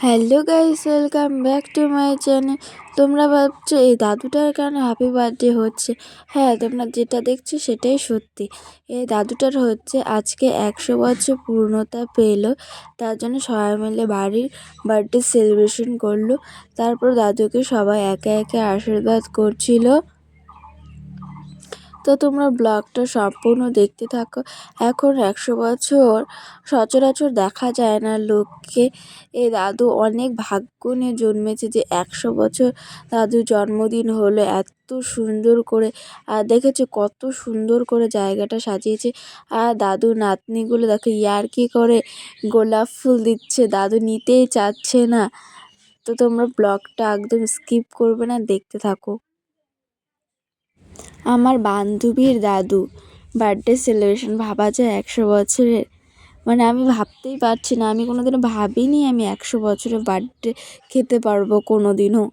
Hello guys welcome back to my channel তোমরা ভাবছ এই দাদুটার কেন হ্যাপি বার্থডে হচ্ছে? হ্যাঁ তোমরা যেটা দেখছ সেটাই সত্যি। এই দাদুটার হচ্ছে আজকে একশো বছর পূর্ণতা পেল। তার জন্য সবাই মিলে বাড়ির বার্থডে সেলিব্রেশন করল। তারপর দাদুকে সবাই একে একে আশীর্বাদ করছিল। তো তোমরা ব্লগটা সম্পূর্ণ দেখতে থাকো। এখন একশো বছর সচরাচর দেখা যায় না লোককে। এ দাদু অনেক ভাগ্য নিয়ে জন্মেছে যে একশো বছর দাদু জন্মদিন হলো, এত সুন্দর করে। আর দেখেছ কত সুন্দর করে জায়গাটা সাজিয়েছে। আর দাদু নাতনিগুলো দেখো ইয়ার্কি করে গোলাপ ফুল দিচ্ছে, দাদু নিতেই চাচ্ছে না। তো তোমরা ব্লগটা একদম স্কিপ করবে না, দেখতে থাকো। আমার বান্ধবীর দাদু বার্থডে সেলিব্রেশন ভাবা যায় একশো বছরের। মানে আমি ভাবতেই পারছি না, আমি কোনো দিনও ভাবিনি আমি একশো বছরের বার্থডে খেতে পারব কোনো দিনও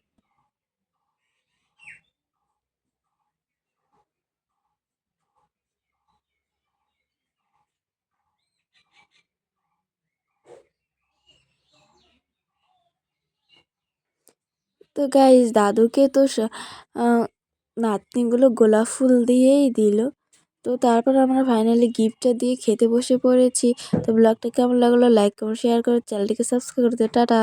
তো গাইজ দাদুকে তো নাতনিগুলো গোলাপ ফুল দিয়েই দিল। তো তারপর আমরা ফাইনালি গিফটটা দিয়ে খেতে বসে পড়েছি। তো ব্লগটা কেমন লাগল লাইক কমেন্ট শেয়ার করে চ্যানেলটিকে সাবস্ক্রাইব করে দিও। টাটা!